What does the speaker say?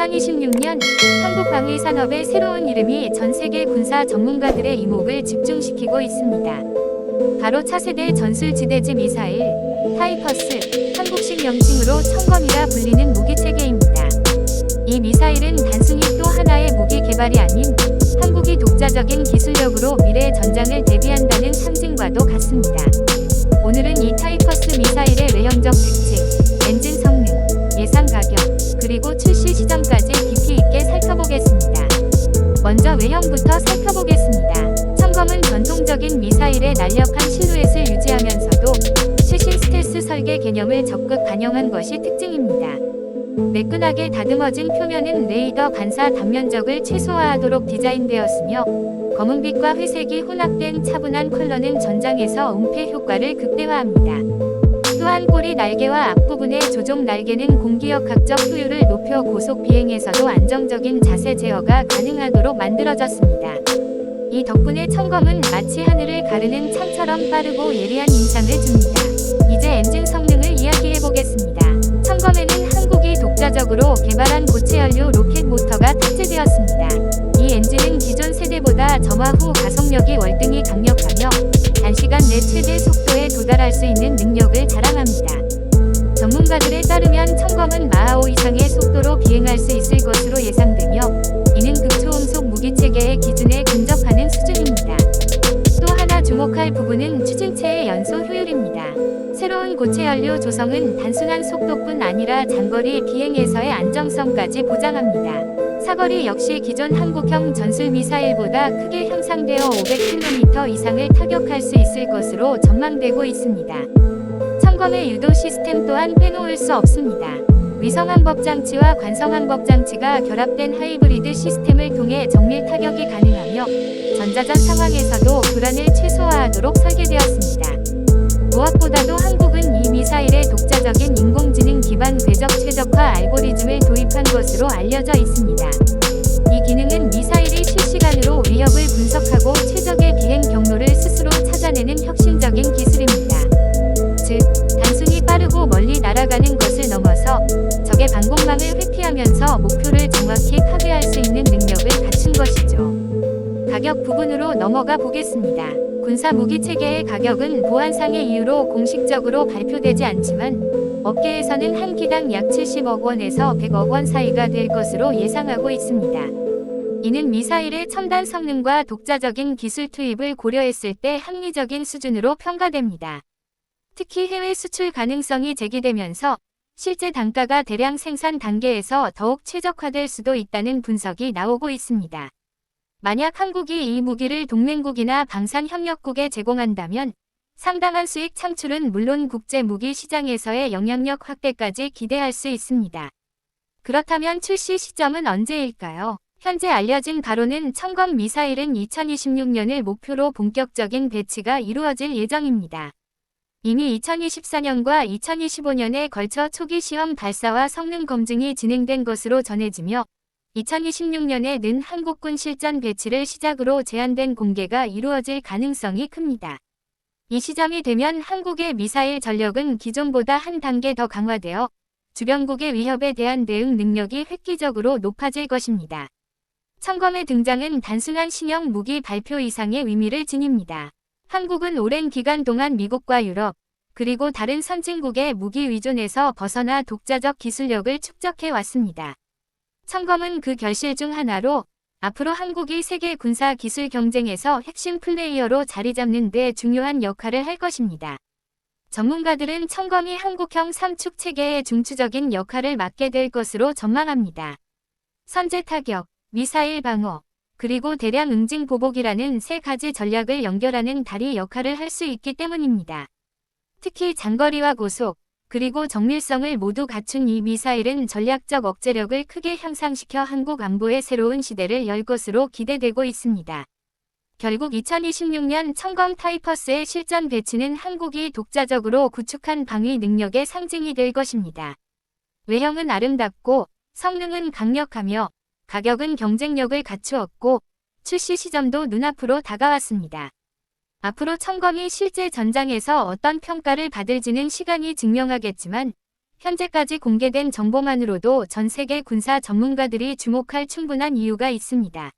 2026년 한국 방위 산업의 새로운 이름이 전 세계 군사 전문가들의 이목을 집중시키고 있습니다. 바로 차세대 전술 지대지 미사일 타이퍼스 한국식 명칭으로 청검이라 불리는 무기 체계입니다. 이 미사일은 단순히 또 하나의 무기 개발이 아닌 한국이 독자적인 기술력으로 미래 전장을 대비한다는 상징과도 같습니다. 오늘은 이 타이퍼스 미사일의 외형적 특징, 전통적인 미사일의 날렵한 실루엣을 유지하면서도 최신 스텔스 설계 개념을 적극 반영한 것이 특징입니다. 매끈하게 다듬어진 표면은 레이더 반사 단면적을 최소화하도록 디자인되었으며 검은빛과 회색이 혼합된 차분한 컬러는 전장에서 은폐 효과를 극대화합니다. 또한 꼬리 날개와 앞부분의 조종 날개는 공기역학적 효율을 높여 고속 비행에서도 안정적인 자세 제어가 가능하도록 만들어졌습니다. 이 덕분에 청검은 마치 하늘을 가르는 창처럼 빠르고 예리한 인상을 줍니다. 이제 엔진 성능을 이야기해 보겠습니다. 청검에는 한국이 독자적으로 개발한 고체 연료 로켓 모터가 탑재되었습니다. 이 엔진은 기존 세대보다 점화 후 가속력이 월등히 강력하며 단시간 내 최대 속도에 도달할 수 있는 능력을 자랑합니다. 전문가들에 따르면 청검은 마하오 이상의 속도로 비행할 수 있을 것으로 예상되며 이는 극초음속 무기 체계의 기준에 주목할 부분은 추진체의 연소 효율입니다. 새로운 고체 연료 조성은 단순한 속도뿐 아니라 장거리 비행에서의 안정성까지 보장합니다. 사거리 역시 기존 한국형 전술 미사일보다 크게 향상되어 500km 이상을 타격할 수 있을 것으로 전망되고 있습니다. 청검의 유도 시스템 또한 빼놓을 수 없습니다. 위성항법 장치와 관성항법 장치가 결합된 하이브리드 시스템을 통해 정밀 타격이 가능하며 전자전 상황에서도 불안을 최소화하도록 설계되었습니다. 무엇보다도 한국은 이 미사일의 독자적인 인공지능 기반 궤적 최적화 알고리즘을 도입한 것으로 알려져 있습니다. 이 기능은 미사일이 실시간으로 위협을 분석하고 최적의 비행 경로를 가격 부분으로 넘어가 보겠습니다. 군사 무기 체계의 가격은 보안상의 이유로 공식적으로 발표되지 않지만 업계에서는 한 기당 약 70억 원에서 100억 원 사이가 될 것으로 예상하고 있습니다. 이는 미사일의 첨단 성능과 독자적인 기술 투입을 고려했을 때 합리적인 수준으로 평가됩니다. 특히 해외 수출 가능성이 제기되면서 실제 단가가 대량 생산 단계에서 더욱 최적화될 수도 있다는 분석이 나오고 있습니다. 만약 한국이 이 무기를 동맹국이나 방산협력국에 제공한다면 상당한 수익 창출은 물론 국제 무기 시장에서의 영향력 확대까지 기대할 수 있습니다. 그렇다면 출시 시점은 언제일까요? 현재 알려진 바로는 청검 미사일은 2026년을 목표로 본격적인 배치가 이루어질 예정입니다. 이미 2024년과 2025년에 걸쳐 초기 시험 발사와 성능 검증이 진행된 것으로 전해지며 2026년에는 한국군 실전 배치를 시작으로 제한된 공개가 이루어질 가능성이 큽니다. 이 시점이 되면 한국의 미사일 전력은 기존보다 한 단계 더 강화되어 주변국의 위협에 대한 대응 능력이 획기적으로 높아질 것입니다. 청검의 등장은 단순한 신형 무기 발표 이상의 의미를 지닙니다. 한국은 오랜 기간 동안 미국과 유럽, 그리고 다른 선진국의 무기 위존에서 벗어나 독자적 기술력을 축적해 왔습니다. 청검은 그 결실 중 하나로 앞으로 한국이 세계 군사 기술 경쟁에서 핵심 플레이어로 자리 잡는 데 중요한 역할을 할 것입니다. 전문가들은 청검이 한국형 삼축 체계의 중추적인 역할을 맡게 될 것으로 전망합니다. 선제 타격, 미사일 방어, 그리고 대량 응징 보복이라는 세 가지 전략을 연결하는 다리 역할을 할 수 있기 때문입니다. 특히 장거리와 고속, 그리고 정밀성을 모두 갖춘 이 미사일은 전략적 억제력을 크게 향상시켜 한국 안보의 새로운 시대를 열 것으로 기대되고 있습니다. 결국 2026년 청검 타이퍼스의 실전 배치는 한국이 독자적으로 구축한 방위 능력의 상징이 될 것입니다. 외형은 아름답고 성능은 강력하며 가격은 경쟁력을 갖추었고 출시 시점도 눈앞으로 다가왔습니다. 앞으로 청검이 실제 전장에서 어떤 평가를 받을지는 시간이 증명하겠지만 현재까지 공개된 정보만으로도 전 세계 군사 전문가들이 주목할 충분한 이유가 있습니다.